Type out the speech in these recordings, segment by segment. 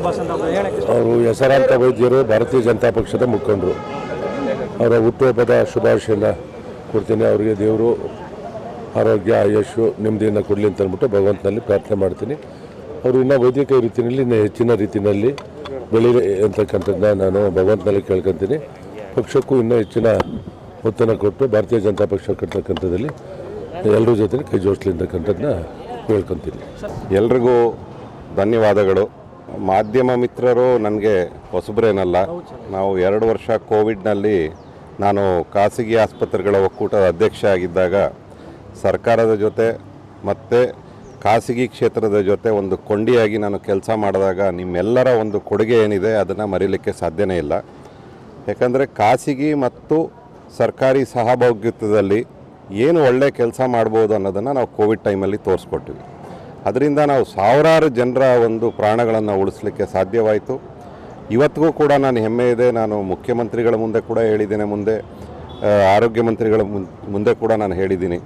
ಪ್ರಸನ್ನ ಅವರು ಹೆಸರಾಂತ ವೈದ್ಯರು ಭಾರತೀಯ ಜನತಾ ಪಕ್ಷದ ಮುಖಂಡರು. ಅವರ ಹುಟ್ಟುಹಬ್ಬದ ಶುಭಾಶಯನ ಕೊಡ್ತೀನಿ, ಅವರಿಗೆ ದೇವರು ಆರೋಗ್ಯ ಆಯುಷು ನೆಮ್ಮದಿಯನ್ನು ಕೊಡಲಿ ಅಂತ ಅಂದ್ಬಿಟ್ಟು ಭಗವಂತನಲ್ಲಿ ಪ್ರಾರ್ಥನೆ ಮಾಡ್ತೀನಿ. ಅವರು ಇನ್ನೂ ವೈದ್ಯಕೀಯ ರೀತಿಯಲ್ಲಿ, ಇನ್ನೂ ಹೆಚ್ಚಿನ ರೀತಿಯಲ್ಲಿ ಬೆಳೀಲಿ ಅಂತಕ್ಕಂಥದ್ದನ್ನ ನಾನು ಭಗವಂತನಲ್ಲಿ ಕೇಳ್ಕೊತೀನಿ. ಪಕ್ಷಕ್ಕೂ ಇನ್ನೂ ಹೆಚ್ಚಿನ ಒತ್ತನ್ನು ಕೊಟ್ಟು ಭಾರತೀಯ ಜನತಾ ಪಕ್ಷ ಕಟ್ಟತಕ್ಕಂಥದ್ದಲ್ಲಿ ಎಲ್ಲರ ಜೊತೆ ಕೈ ಜೋಡಿಸ್ಲಿ ಅಂತಕ್ಕಂಥದ್ದನ್ನ ಕೇಳ್ಕೊತೀನಿ. ಎಲ್ರಿಗೂ ಧನ್ಯವಾದಗಳು. ಮಾಧ್ಯಮ ಮಿತ್ರರು, ನನಗೆ ಹೊಸಬ್ರೇನಲ್ಲ. ನಾವು ಎರಡು ವರ್ಷ ಕೋವಿಡ್ನಲ್ಲಿ ನಾನು ಖಾಸಗಿ ಆಸ್ಪತ್ರೆಗಳ ಒಕ್ಕೂಟದ ಅಧ್ಯಕ್ಷ ಆಗಿದ್ದಾಗ ಸರ್ಕಾರದ ಜೊತೆ ಮತ್ತು ಖಾಸಗಿ ಕ್ಷೇತ್ರದ ಜೊತೆ ಒಂದು ಕೊಂಡಿಯಾಗಿ ನಾನು ಕೆಲಸ ಮಾಡಿದಾಗ ನಿಮ್ಮೆಲ್ಲರ ಒಂದು ಕೊಡುಗೆ ಏನಿದೆ ಅದನ್ನು ಮರೀಲಿಕ್ಕೆ ಸಾಧ್ಯನೇ ಇಲ್ಲ. ಯಾಕಂದರೆ ಖಾಸಗಿ ಮತ್ತು ಸರ್ಕಾರಿ ಸಹಭಾಗಿತ್ವದಲ್ಲಿ ಏನು ಒಳ್ಳೆ ಕೆಲಸ ಮಾಡ್ಬೋದು ಅನ್ನೋದನ್ನು ನಾವು ಕೋವಿಡ್ ಟೈಮಲ್ಲಿ ತೋರಿಸ್ಕೊಟ್ಟಿವಿ. ಅದರಿಂದ ನಾವು ಸಾವಿರಾರು ಜನರ ಒಂದು ಪ್ರಾಣಗಳನ್ನು ಉಳಿಸ್ಲಿಕ್ಕೆ ಸಾಧ್ಯವಾಯಿತು. ಇವತ್ತಿಗೂ ಕೂಡ ನಾನು ಹೆಮ್ಮೆ ಇದೆ. ನಾನು ಮುಖ್ಯಮಂತ್ರಿಗಳ ಮುಂದೆ ಕೂಡ ಹೇಳಿದ್ದೇನೆ. ಮುಂದೆ ಆರೋಗ್ಯ ಮಂತ್ರಿಗಳ ಮುಂದೆ ಕೂಡ ನಾನು ಹೇಳಿದ್ದೀನಿ.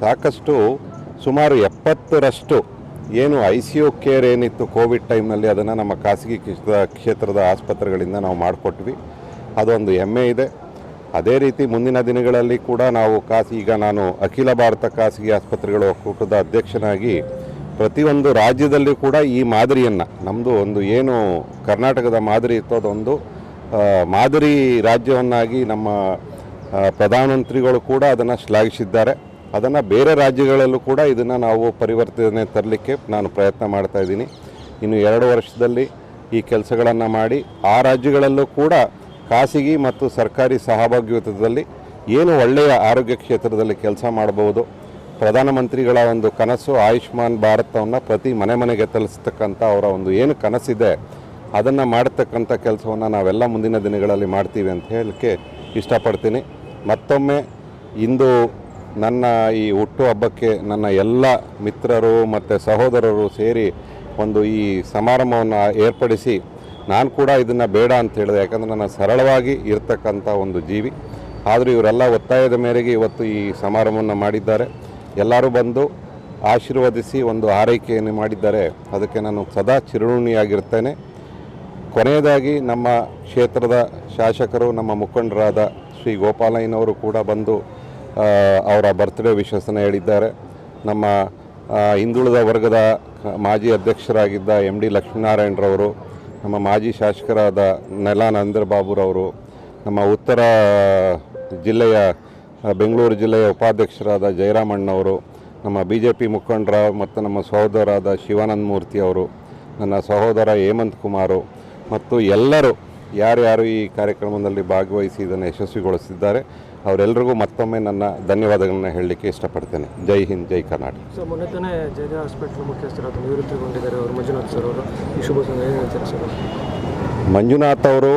ಸಾಕಷ್ಟು ಸುಮಾರು ಎಪ್ಪತ್ತರಷ್ಟು ಏನು ಐ ಸಿ ಯು ಕೇರ್ ಏನಿತ್ತು ಕೋವಿಡ್ ಟೈಮ್ನಲ್ಲಿ ಅದನ್ನು ನಮ್ಮ ಖಾಸಗಿ ಕ್ಷೇತ್ರದ ಆಸ್ಪತ್ರೆಗಳಿಂದ ನಾವು ಮಾಡಿಕೊಟ್ವಿ. ಅದೊಂದು ಹೆಮ್ಮೆ ಇದೆ. ಅದೇ ರೀತಿ ಮುಂದಿನ ದಿನಗಳಲ್ಲಿ ಕೂಡ ನಾವು ಖಾಸಗಿ, ಈಗ ನಾನು ಅಖಿಲ ಭಾರತ ಖಾಸಗಿ ಆಸ್ಪತ್ರೆಗಳ ಒಕ್ಕೂಟದ ಅಧ್ಯಕ್ಷನಾಗಿ ಪ್ರತಿಯೊಂದು ರಾಜ್ಯದಲ್ಲಿ ಕೂಡ ಈ ಮಾದರಿಯನ್ನು ನಮ್ಮದು ಒಂದು ಏನು ಕರ್ನಾಟಕದ ಮಾದರಿ ಇತ್ತು ಅದೊಂದು ಮಾದರಿ ರಾಜ್ಯವನ್ನಾಗಿ ನಮ್ಮ ಪ್ರಧಾನಮಂತ್ರಿಗಳು ಕೂಡ ಅದನ್ನು ಶ್ಲಾಘಿಸಿದ್ದಾರೆ. ಅದನ್ನು ಬೇರೆ ರಾಜ್ಯಗಳಲ್ಲೂ ಕೂಡ ಇದನ್ನು ನಾವು ಪರಿವರ್ತನೆ ತರಲಿಕ್ಕೆ ನಾನು ಪ್ರಯತ್ನ ಮಾಡ್ತಾ ಇದ್ದೀನಿ. ಇನ್ನು ಎರಡು ವರ್ಷದಲ್ಲಿ ಈ ಕೆಲಸಗಳನ್ನು ಮಾಡಿ, ಆ ರಾಜ್ಯಗಳಲ್ಲೂ ಕೂಡ ಖಾಸಗಿ ಮತ್ತು ಸರ್ಕಾರಿ ಸಹಭಾಗಿತ್ವದಲ್ಲಿ ಏನು ಒಳ್ಳೆಯ ಆರೋಗ್ಯ ಕ್ಷೇತ್ರದಲ್ಲಿ ಕೆಲಸ ಮಾಡಬಹುದು ಪ್ರಧಾನಮಂತ್ರಿಗಳ ಒಂದು ಕನಸು, ಆಯುಷ್ಮಾನ್ ಭಾರತವನ್ನು ಪ್ರತಿ ಮನೆ ಮನೆಗೆ ತಲುಪಿಸ್ತಕ್ಕಂಥ ಅವರ ಒಂದು ಏನು ಕನಸಿದೆ, ಅದನ್ನು ಮಾಡತಕ್ಕಂಥ ಕೆಲಸವನ್ನು ನಾವೆಲ್ಲ ಮುಂದಿನ ದಿನಗಳಲ್ಲಿ ಮಾಡ್ತೀವಿ ಅಂತ ಹೇಳಕ್ಕೆ ಇಷ್ಟಪಡ್ತೀನಿ. ಮತ್ತೊಮ್ಮೆ, ಇಂದು ನನ್ನ ಈ ಹುಟ್ಟು ಹಬ್ಬಕ್ಕೆ ನನ್ನ ಎಲ್ಲ ಮಿತ್ರರು ಮತ್ತು ಸಹೋದರರು ಸೇರಿ ಒಂದು ಈ ಸಮಾರಂಭವನ್ನು ಏರ್ಪಡಿಸಿ, ನಾನು ಕೂಡ ಇದನ್ನು ಬೇಡ ಅಂತ ಹೇಳಿದೆ. ಯಾಕಂದರೆ ನನ್ನ ಸರಳವಾಗಿ ಇರ್ತಕ್ಕಂಥ ಒಂದು ಜೀವಿ. ಆದರೂ ಇವರೆಲ್ಲ ಒತ್ತಾಯದ ಮೇರೆಗೆ ಇವತ್ತು ಈ ಸಮಾರಂಭವನ್ನು ಮಾಡಿದ್ದಾರೆ. ಎಲ್ಲರೂ ಬಂದು ಆಶೀರ್ವದಿಸಿ ಒಂದು ಆರೈಕೆಯನ್ನು ಮಾಡಿದ್ದಾರೆ. ಅದಕ್ಕೆ ನಾನು ಸದಾ ಚಿರುಣಿಯಾಗಿರ್ತೇನೆ ಕೊನೆಯದಾಗಿ ನಮ್ಮ ಕ್ಷೇತ್ರದ ಶಾಸಕರು, ನಮ್ಮ ಮುಖಂಡರಾದ ಶ್ರೀ ಗೋಪಾಲಯ್ಯನವರು ಕೂಡ ಬಂದು ಅವರ ಬರ್ತ್ಡೇ ವಿಶಸ್ಸನ್ನು ಹೇಳಿದ್ದಾರೆ. ನಮ್ಮ ಹಿಂದುಳಿದ ವರ್ಗದ ಮಾಜಿ ಅಧ್ಯಕ್ಷರಾಗಿದ್ದ ಎಂ ಡಿ ಲಕ್ಷ್ಮೀನಾರಾಯಣರವರು, ನಮ್ಮ ಮಾಜಿ ಶಾಸಕರಾದ ನೆಲಾನಂದ್ರ ಬಾಬುರವರು ನಮ್ಮ ಉತ್ತರ ಜಿಲ್ಲೆಯ ಬೆಂಗಳೂರು ಜಿಲ್ಲೆಯ ಉಪಾಧ್ಯಕ್ಷರಾದ ಜಯರಾಮಣ್ಣವರು ನಮ್ಮ ಬಿ ಜೆ ಪಿ ಮುಖಂಡರ ಮತ್ತು ನಮ್ಮ ಸಹೋದರಾದ ಶಿವಾನಂದ ಮೂರ್ತಿ ಅವರು ನನ್ನ ಸಹೋದರ ಹೇಮಂತ್ ಕುಮಾರು ಮತ್ತು ಎಲ್ಲರೂ ಯಾರ್ಯಾರು ಈ ಕಾರ್ಯಕ್ರಮದಲ್ಲಿ ಭಾಗವಹಿಸಿ ಇದನ್ನು ಯಶಸ್ವಿಗೊಳಿಸಿದ್ದಾರೆ ಅವರೆಲ್ಲರಿಗೂ ಮತ್ತೊಮ್ಮೆ ನನ್ನ ಧನ್ಯವಾದಗಳನ್ನ ಹೇಳಲಿಕ್ಕೆ ಇಷ್ಟಪಡ್ತೇನೆ. ಜೈ ಹಿಂದ್ ಜೈ ಕರ್ನಾಟಕ. ಸರ್ ಮೊನ್ನೆ ತಾನೇ ಜಯದೇವ ಹಾಸ್ಪಿಟಲ್ ಮುಖ್ಯಸ್ಥರಾದ ನಿವೃತ್ತಿಗೊಂಡಿದ್ದಾರೆ ಅವರು ಮಂಜುನಾಥ್ ಸರ್ ಅವರು. ಈ ಶುಭ ಮಂಜುನಾಥ್ ಅವರು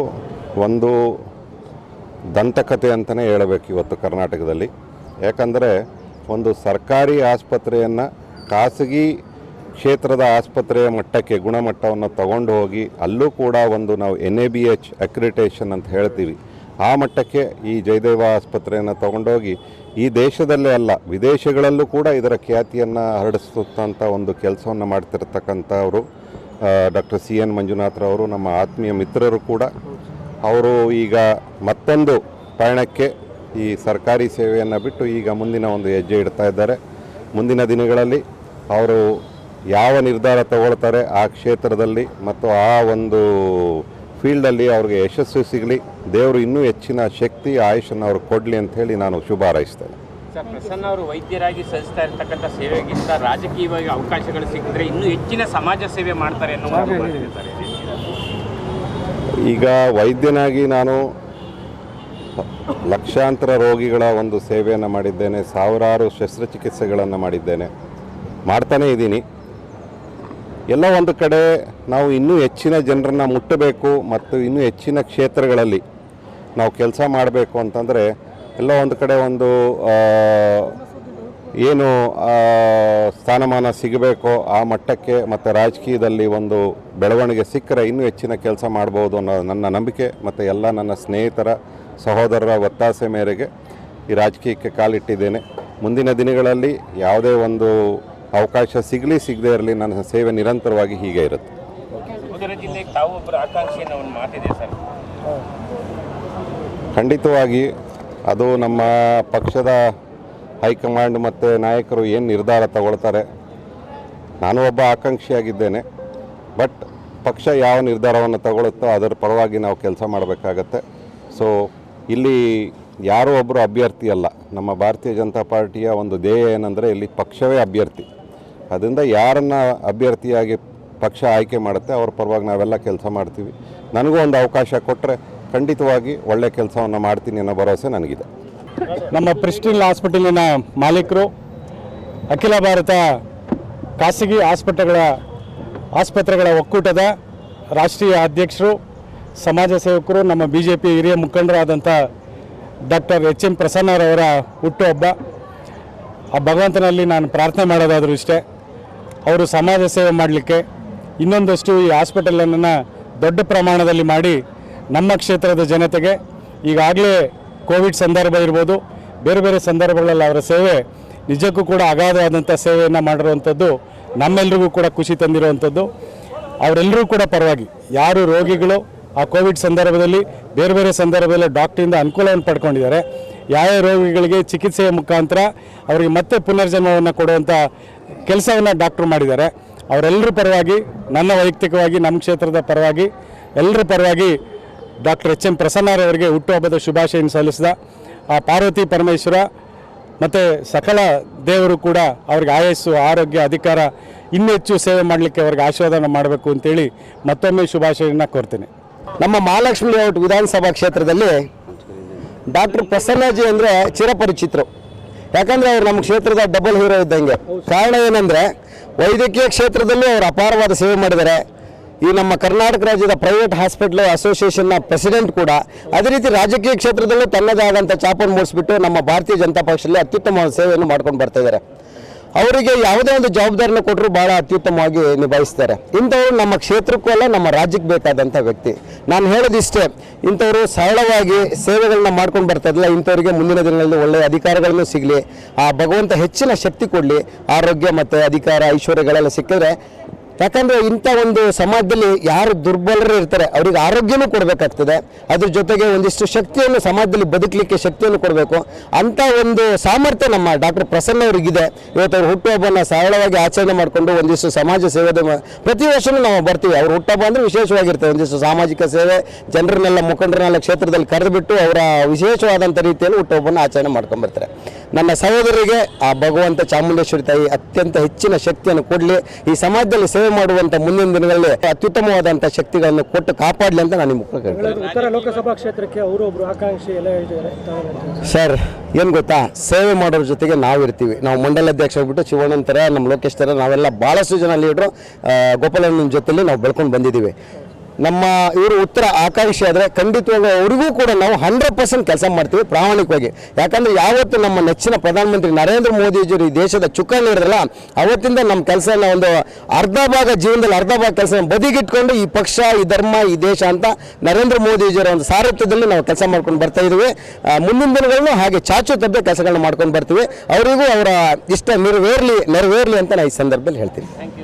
ಒಂದು ದಂತಕಥೆ ಅಂತಲೇ ಹೇಳಬೇಕು ಇವತ್ತು ಕರ್ನಾಟಕದಲ್ಲಿ. ಯಾಕಂದರೆ ಒಂದು ಸರ್ಕಾರಿ ಆಸ್ಪತ್ರೆಯನ್ನು ಖಾಸಗಿ ಕ್ಷೇತ್ರದ ಆಸ್ಪತ್ರೆಯ ಮಟ್ಟಕ್ಕೆ, ಗುಣಮಟ್ಟವನ್ನು ತಗೊಂಡು ಹೋಗಿ ಅಲ್ಲೂ ಕೂಡ ಒಂದು ನಾವು N A B H accreditation ಅಂತ ಹೇಳ್ತೀವಿ. ಆ ಮಟ್ಟಕ್ಕೆ ಈ ಜಯದೇವ ಆಸ್ಪತ್ರೆಯನ್ನು ತಗೊಂಡೋಗಿ ಈ ದೇಶದಲ್ಲೇ ಅಲ್ಲ, ವಿದೇಶಗಳಲ್ಲೂ ಕೂಡ ಇದರ ಖ್ಯಾತಿಯನ್ನು ಹರಡಿಸುತ್ತಂಥ ಒಂದು ಕೆಲಸವನ್ನು ಮಾಡ್ತಿರ್ತಕ್ಕಂಥವರು ಡಾಕ್ಟರ್ ಸಿ ಎನ್ ಮಂಜುನಾಥ್ರವರು ನಮ್ಮ ಆತ್ಮೀಯ ಮಿತ್ರರು ಕೂಡ ಅವರು ಈಗ ಮತ್ತೊಂದು ಪಯಣಕ್ಕೆ ಈ ಸರ್ಕಾರಿ ಸೇವೆಯನ್ನು ಬಿಟ್ಟು ಈಗ ಮುಂದಿನ ಒಂದು ಹೆಜ್ಜೆ ಇಡ್ತಾ ಇದ್ದಾರೆ ಮುಂದಿನ ದಿನಗಳಲ್ಲಿ ಅವರು ಯಾವ ನಿರ್ಧಾರ ತಗೊಳ್ತಾರೆ ಆ ಕ್ಷೇತ್ರದಲ್ಲಿ ಮತ್ತು ಆ ಒಂದು ಫೀಲ್ಡಲ್ಲಿ ಅವ್ರಿಗೆ ಯಶಸ್ಸು ಸಿಗಲಿ ದೇವರು ಇನ್ನೂ ಹೆಚ್ಚಿನ ಶಕ್ತಿ ಆಯುಷನ್ನು ಅವ್ರಿಗೆ ಕೊಡಲಿ ಅಂತ ಹೇಳಿ ನಾನು ಶುಭ ಹಾರೈಸ್ತೇನೆ ಸರ್ ಪ್ರಸನ್ನ ಅವರು ವೈದ್ಯರಾಗಿ ಸಲ್ಲಿಸ್ತಾ ಇರ್ತಕ್ಕಂಥ ಸೇವೆಗಿಂತ ರಾಜಕೀಯವಾಗಿ ಅವಕಾಶಗಳು ಸಿಕ್ಕಿದ್ರೆ ಇನ್ನೂ ಹೆಚ್ಚಿನ ಸಮಾಜ ಸೇವೆ ಮಾಡ್ತಾರೆ ಅನ್ನೋ. ಈಗ ವೈದ್ಯನಾಗಿ ನಾನು ಲಕ್ಷಾಂತರ ರೋಗಿಗಳ ಒಂದು ಸೇವೆಯನ್ನು ಮಾಡಿದ್ದೇನೆ, ಸಾವಿರಾರು ಶಸ್ತ್ರಚಿಕಿತ್ಸೆಗಳನ್ನು ಮಾಡಿದ್ದೇನೆ. ಮಾಡ್ತಾನೇ ಇದ್ದೀನಿ. ಎಲ್ಲ ಒಂದು ಕಡೆ ನಾವು ಇನ್ನೂ ಹೆಚ್ಚಿನ ಜನರನ್ನು ಮುಟ್ಟಬೇಕು ಮತ್ತು ಇನ್ನೂ ಹೆಚ್ಚಿನ ಕ್ಷೇತ್ರಗಳಲ್ಲಿ ನಾವು ಕೆಲಸ ಮಾಡಬೇಕು ಅಂತಂದರೆ ಎಲ್ಲ ಒಂದು ಕಡೆ ಒಂದು ಏನು ಸ್ಥಾನಮಾನ ಸಿಗಬೇಕೋ ಆ ಮಟ್ಟಕ್ಕೆ ಮತ್ತು ರಾಜಕೀಯದಲ್ಲಿ ಒಂದು ಬೆಳವಣಿಗೆ ಸಿಕ್ಕರೆ ಇನ್ನೂ ಹೆಚ್ಚಿನ ಕೆಲಸ ಮಾಡ್ಬೋದು ಅನ್ನೋ ನನ್ನ ನಂಬಿಕೆ ಮತ್ತು ಎಲ್ಲ ನನ್ನ ಸ್ನೇಹಿತರ ಸಹೋದರರ ಒತ್ತಾಸೆ ಮೇರೆಗೆ ಈ ರಾಜಕೀಯಕ್ಕೆ ಕಾಲಿಟ್ಟಿದ್ದೇನೆ. ಮುಂದಿನ ದಿನಗಳಲ್ಲಿ ಯಾವುದೇ ಒಂದು ಅವಕಾಶ ಸಿಗಲಿ ಸಿಗದೇ ಇರಲಿ ನನ್ನ ಸೇವೆ ನಿರಂತರವಾಗಿ ಹೀಗೆ ಇರುತ್ತೆ. ಖಂಡಿತವಾಗಿ ಅದು ನಮ್ಮ ಪಕ್ಷದ ಹೈಕಮಾಂಡ್ ಮತ್ತು ನಾಯಕರು ಏನು ನಿರ್ಧಾರ ತಗೊಳ್ತಾರೆ? ನಾನು ಒಬ್ಬ ಆಕಾಂಕ್ಷಿಯಾಗಿದ್ದೇನೆ. ಬಟ್ ಪಕ್ಷ ಯಾವ ನಿರ್ಧಾರವನ್ನು ತಗೊಳುತ್ತೋ ಅದರ ಪರವಾಗಿ ನಾವು ಕೆಲಸ ಮಾಡಬೇಕಾಗತ್ತೆ. ಸೊ ಇಲ್ಲಿ ಯಾರೋ ಒಬ್ಬರು ಅಭ್ಯರ್ಥಿ ಅಲ್ಲ. ನಮ್ಮ ಭಾರತೀಯ ಜನತಾ ಪಾರ್ಟಿಯ ಒಂದು ಧ್ಯೇಯ ಏನಂದರೆ ಇಲ್ಲಿ ಪಕ್ಷವೇ ಅಭ್ಯರ್ಥಿ. ಅದರಿಂದ ಯಾರನ್ನು ಅಭ್ಯರ್ಥಿಯಾಗಿ ಪಕ್ಷ ಆಯ್ಕೆ ಮಾಡುತ್ತೆ ಅವ್ರ ಪರವಾಗಿ ನಾವೆಲ್ಲ ಕೆಲಸ ಮಾಡ್ತೀವಿ. ನನಗೂ ಒಂದು ಅವಕಾಶ ಕೊಟ್ಟರೆ ಖಂಡಿತವಾಗಿ ಒಳ್ಳೆಯ ಕೆಲಸವನ್ನು ಮಾಡ್ತೀನಿ ಅನ್ನೋ ಭರವಸೆ ನನಗಿದೆ. ನಮ್ಮ ಪ್ರಿಸ್ಟಿಲ್ ಹಾಸ್ಪಿಟಲಿನ ಮಾಲೀಕರು, ಅಖಿಲ ಭಾರತ ಖಾಸಗಿ ಆಸ್ಪತ್ರೆಗಳ ಆಸ್ಪತ್ರೆಗಳ ಒಕ್ಕೂಟದ ರಾಷ್ಟ್ರೀಯ ಅಧ್ಯಕ್ಷರು, ಸಮಾಜ ಸೇವಕರು, ನಮ್ಮ ಬಿ ಜೆ ಪಿ ಹಿರಿಯ ಮುಖಂಡರಾದಂಥ ಡಾಕ್ಟರ್ ಎಚ್ ಎಂ ಪ್ರಸನ್ನರವರ ಹುಟ್ಟುಹಬ್ಬ ಆ ಭಗವಂತನಲ್ಲಿ ನಾನು ಪ್ರಾರ್ಥನೆ ಮಾಡೋದಾದರೂ ಇಷ್ಟೇ, ಅವರು ಸಮಾಜ ಸೇವೆ ಮಾಡಲಿಕ್ಕೆ ಇನ್ನೊಂದಷ್ಟು ಈ ಹಾಸ್ಪಿಟಲನ್ನು ದೊಡ್ಡ ಪ್ರಮಾಣದಲ್ಲಿ ಮಾಡಿ ನಮ್ಮ ಕ್ಷೇತ್ರದ ಜನತೆಗೆ ಈಗಾಗಲೇ ಕೋವಿಡ್ ಸಂದರ್ಭ ಇರ್ಬೋದು, ಬೇರೆ ಬೇರೆ ಸಂದರ್ಭಗಳಲ್ಲಿ ಅವರ ಸೇವೆ ನಿಜಕ್ಕೂ ಕೂಡ ಅಗಾಧವಾದಂಥ ಸೇವೆಯನ್ನು ಮಾಡಿರುವಂಥದ್ದು ನಮ್ಮೆಲ್ಲರಿಗೂ ಕೂಡ ಖುಷಿ ತಂದಿರುವಂಥದ್ದು. ಅವರೆಲ್ಲರೂ ಕೂಡ ಪರವಾಗಿ ಯಾರು ರೋಗಿಗಳು ಆ ಕೋವಿಡ್ ಸಂದರ್ಭದಲ್ಲಿ ಬೇರೆ ಬೇರೆ ಸಂದರ್ಭದಲ್ಲಿ ಡಾಕ್ಟ್ರಿಂದ ಅನುಕೂಲವನ್ನು ಪಡ್ಕೊಂಡಿದ್ದಾರೆ. ಯಾವ ರೋಗಿಗಳಿಗೆ ಚಿಕಿತ್ಸೆಯ ಮುಖಾಂತರ ಅವರಿಗೆ ಮತ್ತೆ ಪುನರ್ಜನ್ಮವನ್ನು ಕೊಡುವಂಥ ಕೆಲಸವನ್ನು ಡಾಕ್ಟ್ರು ಮಾಡಿದ್ದಾರೆ. ಅವರೆಲ್ಲರ ಪರವಾಗಿ, ನನ್ನ ವೈಯಕ್ತಿಕವಾಗಿ, ನಮ್ಮ ಕ್ಷೇತ್ರದ ಪರವಾಗಿ, ಎಲ್ಲರ ಪರವಾಗಿ ಡಾಕ್ಟರ್ ಎಚ್ ಎಂ ಪ್ರಸನ್ನರವರಿಗೆ ಹುಟ್ಟುಹಬ್ಬದ ಶುಭಾಶಯ ಸಲ್ಲಿಸಿದ ಆ ಪಾರ್ವತಿ ಪರಮೇಶ್ವರ ಮತ್ತು ಸಕಲ ದೇವರು ಕೂಡ ಅವ್ರಿಗೆ ಆಯಸ್ಸು, ಆರೋಗ್ಯ, ಅಧಿಕಾರ, ಇನ್ನೂ ಹೆಚ್ಚು ಸೇವೆ ಮಾಡಲಿಕ್ಕೆ ಅವ್ರಿಗೆ ಆಶೀರ್ವಾದನ ಮಾಡಬೇಕು ಅಂತೇಳಿ ಮತ್ತೊಮ್ಮೆ ಶುಭಾಶಯನ ಕೋರ್ತೀನಿ. ನಮ್ಮ ಮಹಾಲಕ್ಷ್ಮಿ ಲೇಔಟ್ ವಿಧಾನಸಭಾ ಕ್ಷೇತ್ರದಲ್ಲಿ ಡಾಕ್ಟರ್ ಪ್ರಸನ್ನಜಿ ಅಂದರೆ ಚಿರಪರಿಚಿತರು. ಯಾಕಂದರೆ ಅವರು ನಮ್ಮ ಕ್ಷೇತ್ರದ ಡಬಲ್ ಹೀರೋ ಇದ್ದಂಗೆ. ಕಾರಣ ಏನಂದರೆ ವೈದ್ಯಕೀಯ ಕ್ಷೇತ್ರದಲ್ಲಿ ಅವರು ಅಪಾರವಾದ ಸೇವೆ ಮಾಡಿದ್ದಾರೆ. ಈ ನಮ್ಮ ಕರ್ನಾಟಕ ರಾಜ್ಯದ ಪ್ರೈವೇಟ್ ಹಾಸ್ಪಿಟಲ್ ಅಸೋಸಿಯೇಷನ್ನ ಪ್ರೆಸಿಡೆಂಟ್ ಕೂಡ ಅದೇ ರೀತಿ ರಾಜಕೀಯ ಕ್ಷೇತ್ರದಲ್ಲೂ ತನ್ನದೇ ಆದಂಥ ಚಾಪನ್ನು ಮೂಡಿಸ್ಬಿಟ್ಟು ನಮ್ಮ ಭಾರತೀಯ ಜನತಾ ಪಕ್ಷದಲ್ಲಿ ಅತ್ಯುತ್ತಮ ಸೇವೆಯನ್ನು ಮಾಡ್ಕೊಂಡು ಬರ್ತಾ ಇದ್ದಾರೆ. ಅವರಿಗೆ ಯಾವುದೇ ಒಂದು ಜವಾಬ್ದಾರಿನ ಕೊಟ್ಟರು ಬಹಳ ಅತ್ಯುತ್ತಮವಾಗಿ ನಿಭಾಯಿಸ್ತಾರೆ. ಇಂಥವರು ನಮ್ಮ ಕ್ಷೇತ್ರಕ್ಕೂ ಅಲ್ಲ, ನಮ್ಮ ರಾಜ್ಯಕ್ಕೆ ಬೇಕಾದಂಥ ವ್ಯಕ್ತಿ. ನಾನು ಹೇಳೋದಿಷ್ಟೇ, ಇಂಥವರು ಸರಳವಾಗಿ ಸೇವೆಗಳನ್ನ ಮಾಡ್ಕೊಂಡು ಬರ್ತಾ ಇಂಥವ್ರಿಗೆ ಮುಂದಿನ ದಿನಗಳಲ್ಲಿ ಒಳ್ಳೆಯ ಅಧಿಕಾರಗಳನ್ನು ಸಿಗಲಿ, ಆ ಭಗವಂತ ಹೆಚ್ಚಿನ ಶಕ್ತಿ ಕೊಡಲಿ, ಆರೋಗ್ಯ ಮತ್ತು ಅಧಿಕಾರ, ಐಶ್ವರ್ಯಗಳೆಲ್ಲ ಸಿಕ್ಕಿದ್ರೆ ಯಾಕಂದರೆ ಇಂಥ ಒಂದು ಸಮಾಜದಲ್ಲಿ ಯಾರು ದುರ್ಬಲರು ಇರ್ತಾರೆ, ಅವ್ರಿಗೆ ಆರೋಗ್ಯನೂ ಕೊಡಬೇಕಾಗ್ತದೆ. ಅದ್ರ ಜೊತೆಗೆ ಒಂದಿಷ್ಟು ಶಕ್ತಿಯನ್ನು ಸಮಾಜದಲ್ಲಿ ಬದುಕಲಿಕ್ಕೆ ಶಕ್ತಿಯನ್ನು ಕೊಡಬೇಕು. ಅಂಥ ಒಂದು ಸಾಮರ್ಥ್ಯ ನಮ್ಮ ಡಾಕ್ಟರ್ ಪ್ರಸನ್ನ ಅವರಿಗಿದೆ. ಇವತ್ತು ಅವ್ರ ಹುಟ್ಟುಹಬ್ಬನ ಸರಳವಾಗಿ ಆಚರಣೆ ಮಾಡಿಕೊಂಡು ಒಂದಿಷ್ಟು ಸಮಾಜ ಸೇವೆದ ಪ್ರತಿ ವರ್ಷವೂ ನಾವು ಬರ್ತೀವಿ. ಅವ್ರ ಹುಟ್ಟುಹಬ್ಬ ಅಂದರೆ ವಿಶೇಷವಾಗಿರ್ತದೆ. ಒಂದಿಷ್ಟು ಸಾಮಾಜಿಕ ಸೇವೆ, ಜನರನ್ನೆಲ್ಲ ಮುಖಂಡರನ್ನೆಲ್ಲ ಕ್ಷೇತ್ರದಲ್ಲಿ ಕರೆದುಬಿಟ್ಟು ಅವರ ವಿಶೇಷವಾದಂಥ ರೀತಿಯಲ್ಲಿ ಹುಟ್ಟುಹಬ್ಬನ ಆಚರಣೆ ಮಾಡ್ಕೊಂಡ್ಬರ್ತಾರೆ. ನನ್ನ ಸಹೋದರಿಗೆ ಆ ಭಗವಂತ ಚಾಮುಂಡೇಶ್ವರಿ ತಾಯಿ ಅತ್ಯಂತ ಹೆಚ್ಚಿನ ಶಕ್ತಿಯನ್ನು ಕೊಡಲಿ. ಈ ಸಮಾಜದಲ್ಲಿ ಸೇವೆ ಮಾಡುವಂಥ ಮುಂದಿನ ದಿನಗಳಲ್ಲಿ ಅತ್ಯುತ್ತಮವಾದಂಥ ಶಕ್ತಿಗಳನ್ನು ಕೊಟ್ಟು ಕಾಪಾಡಲಿ ಅಂತ ನಾನು ನಿಮ್ಮ ಉತ್ತರ ಲೋಕಸಭಾ ಕ್ಷೇತ್ರಕ್ಕೆ ಅವರು ಆಕಾಂಕ್ಷಿ ಎಲ್ಲ ಇದ್ದಾರೆ ಸರ್ ಏನು ಗೊತ್ತಾ? ಸೇವೆ ಮಾಡೋರ ಜೊತೆಗೆ ನಾವು ಇರ್ತೀವಿ. ನಾವು ಮಂಡಲ ಅಧ್ಯಕ್ಷ ಆಗ್ಬಿಟ್ಟು ಶಿವಣ್ಣನ ಥರ ನಮ್ಮ ಲೋಕೇಶ್ ತರ ನಾವೆಲ್ಲ ಭಾಳಷ್ಟು ಜನ ಲೀಡ್ರು ಗೋಪಾಲಣ್ಣನ ಜೊತೆಯಲ್ಲಿ ನಾವು ಬೆಳ್ಕೊಂಡು ಬಂದಿದ್ದೀವಿ. ನಮ್ಮ ಇವರು ಉತ್ತರ ಆಕಾಂಕ್ಷಿ ಆದರೆ ಖಂಡಿತವಾಗ್ಲೂ ಅವರಿಗೂ ಕೂಡ ನಾವು ಹಂಡ್ರೆಡ್ ಪರ್ಸೆಂಟ್ ಕೆಲಸ ಮಾಡ್ತೀವಿ ಪ್ರಾಮಾಣಿಕವಾಗಿ. ಯಾಕಂದರೆ ಯಾವತ್ತು ನಮ್ಮ ನೆಚ್ಚಿನ ಪ್ರಧಾನಮಂತ್ರಿ ನರೇಂದ್ರ ಮೋದಿಜಿಯವರು ಈ ದೇಶದ ಚುಕ್ಕಾಣಿ ಇರಲ್ಲ ಅವತ್ತಿಂದ ನಮ್ಮ ಕೆಲಸನ ಒಂದು ಅರ್ಧ ಭಾಗ ಜೀವನದಲ್ಲಿ ಅರ್ಧ ಭಾಗ ಕೆಲಸ ಬದಿಗಿಟ್ಕೊಂಡು ಈ ಪಕ್ಷ, ಈ ಧರ್ಮ, ಈ ದೇಶ ಅಂತ ನರೇಂದ್ರ ಮೋದಿಜಿಯವರ ಒಂದು ಸಾರಥ್ಯದಲ್ಲಿ ನಾವು ಕೆಲಸ ಮಾಡ್ಕೊಂಡು ಬರ್ತಾ ಇದ್ದೀವಿ ಮುಂದಿನ ದಿನಗಳನ್ನು ಹಾಗೆ ಚಾಚು ತಪ್ಪದೆ ಕೆಲಸಗಳನ್ನ ಮಾಡ್ಕೊಂಡು ಬರ್ತೀವಿ. ಅವರಿಗೂ ಅವರ ಇಷ್ಟ ನೆರವೇರಲಿ ನೆರವೇರಲಿ ಅಂತ ನಾನು ಈ ಸಂದರ್ಭದಲ್ಲಿ ಹೇಳ್ತೀನಿ.